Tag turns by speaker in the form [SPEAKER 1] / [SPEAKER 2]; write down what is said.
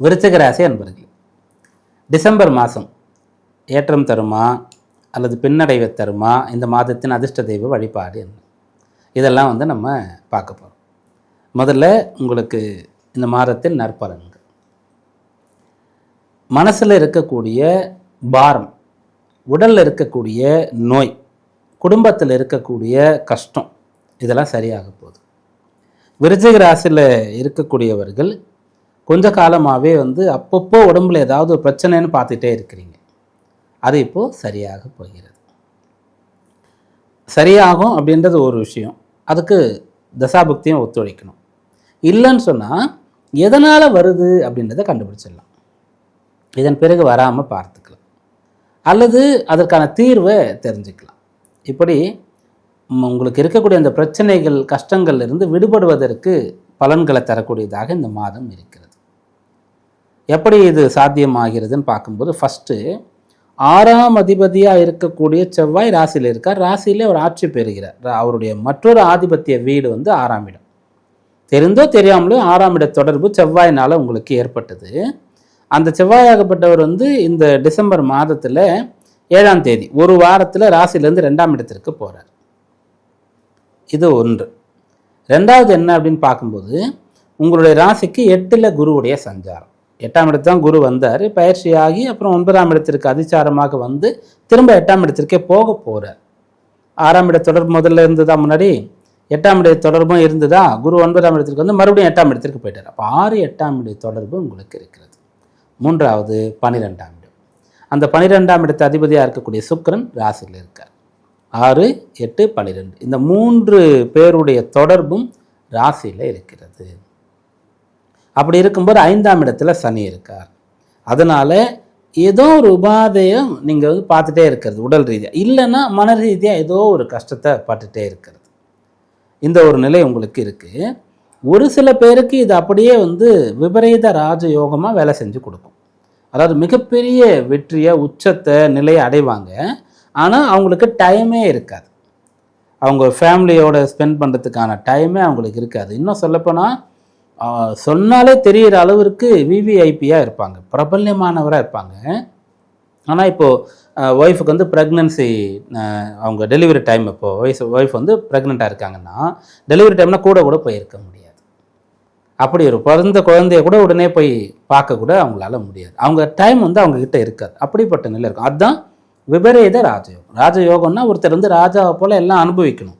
[SPEAKER 1] விருச்சிக ராசி அன்பர்கள் டிசம்பர் மாதம் ஏற்றம் தருமா அல்லது பின்னடைவை தருமா? இந்த மாதத்தின் அதிர்ஷ்ட தெய்வ வழிபாடு என்ன? இதெல்லாம் வந்து நம்ம பார்க்க போகிறோம் முதல்ல உங்களுக்கு இந்த மாதத்தின் நற்பலன்கள். மனசில் இருக்கக்கூடிய பாரம் உடலில் இருக்கக்கூடிய நோய் குடும்பத்தில் இருக்கக்கூடிய கஷ்டம் இதெல்லாம் சரியாக போகுது. விருச்சிக ராசியில் இருக்கக்கூடியவர்கள் கொஞ்ச காலமாகவே வந்து அப்பப்போ உடம்புல ஏதாவது ஒரு பிரச்சனைன்னு பார்த்துட்டே இருக்கிறீங்க. அது இப்போது சரியாக போகிறது. சரியாகும் அப்படின்றது ஒரு விஷயம். அதுக்கு தசாபுக்தியும் ஒத்துழைக்கணும். இல்லைன்னு சொன்னால் எதனால் வருது அப்படின்றத கண்டுபிடிச்சிடலாம். இதன் பிறகு வராமல் பார்த்துக்கலாம். அல்லது அதற்கான தீர்வை தெரிஞ்சுக்கலாம். இப்படி உங்களுக்கு இருக்கக்கூடிய அந்த பிரச்சனைகள் கஷ்டங்கள்லேருந்து விடுபடுவதற்கு பலன்களை தரக்கூடியதாக இந்த மாதம் இருக்கிறது. எப்படி இது சாத்தியமாகிறதுன்னு பார்க்கும்போது ஃபஸ்ட்டு ஆறாம் அதிபதியாக இருக்கக்கூடிய செவ்வாய் ராசியில் இருக்கார். ராசியிலே அவர் ஆட்சி பெறுகிறார். அவருடைய மற்றொரு ஆதிபத்திய வீடு வந்து ஆறாம் இடம். தெரிந்தோ தெரியாமலோ ஆறாம் இட தொடர்பு செவ்வாயினால் உங்களுக்கு ஏற்பட்டது. அந்த செவ்வாயாகப்பட்டவர் வந்து இந்த டிசம்பர் மாதத்தில் ஏழாம் தேதி ஒரு வாரத்தில் ராசியிலேருந்து ரெண்டாம் இடத்திற்கு போகிறார் இது ஒன்று. ரெண்டாவது என்ன அப்படின்னு பார்க்கும்போது உங்களுடைய ராசிக்கு எட்டில் குருவுடைய சஞ்சாரம். எட்டாம் இடத்து தான் குரு வந்தார். பயிற்சியாகி அப்புறம் ஒன்பதாம் இடத்திற்கு அதிச்சாரமாக வந்து திரும்ப எட்டாம் இடத்திற்கே போக போகிறார் ஆறாம் இட தொடர்பு முதல்ல இருந்ததா முன்னாடி? எட்டாம் இட தொடர்பும் இருந்ததா? குரு ஒன்பதாம் இடத்திற்கு வந்து மறுபடியும் எட்டாம் இடத்திற்கு போயிட்டார். அப்போ ஆறு எட்டாம் இட தொடர்பு உங்களுக்கு இருக்கிறது. மூன்றாவது பன்னிரெண்டாம் இடம். அந்த பன்னிரெண்டாம் இடத்து அதிபதியாக இருக்கக்கூடிய சுக்கரன் ராசியில் இருக்கார். ஆறு எட்டு பன்னிரெண்டு இந்த மூன்று பேருடைய தொடர்பும் ராசியில் இருக்கிறது. அப்படி இருக்கும்போது ஐந்தாம் இடத்துல சனி இருக்கார். அதனால ஏதோ ஒரு உபாதையம் நீங்கள் வந்து பார்த்துட்டே இருக்கிறது உடல் ரீதியாக இல்லைன்னா மன ரீதியாக ஏதோ ஒரு கஷ்டத்தை பட்டுட்டே இருக்கிறது. இந்த ஒரு நிலை உங்களுக்கு இருக்குது ஒரு சில பேருக்கு இது அப்படியே வந்து விபரீத ராஜயோகமாக வேலை செஞ்சு கொடுக்கும். அதாவது மிகப்பெரிய வெற்றியை உச்சத்தை நிலையை அடைவாங்க. ஆனால் அவங்களுக்கு டைமே இருக்காது. அவங்க ஃபேமிலியோட ஸ்பெண்ட் பண்ணுறதுக்கான டைமே அவங்களுக்கு இருக்காது. இன்னும் சொல்லப்போனால் சொன்னாலே தெரிகிற அளவிற்கு விவிஐபியாக இருப்பாங்க. பிரபல்யமானவராக இருப்பாங்க. ஆனால் இப்போது ஒய்ஃபுக்கு வந்து ப்ரெக்னன்சி அவங்க டெலிவரி டைம் இப்போது ஒய்ஃப் ஒய்ஃப் வந்து ப்ரெக்னெண்ட்டாக இருக்காங்கன்னா டெலிவரி டைம்னா கூட கூட போயிருக்க முடியாது. அப்படி ஒரு பிறந்த குழந்தைய கூட உடனே போய் பார்க்க கூட அவங்களால முடியாது. அவங்க டைம் வந்து அவங்கக்கிட்ட இருக்காது. அப்படிப்பட்ட நிலை இருக்கும். அதுதான் விபரீத ராஜயோகம். ராஜயோகம்னா ஒருத்தர் வந்து ராஜாவை போல் எல்லாம் அனுபவிக்கணும்.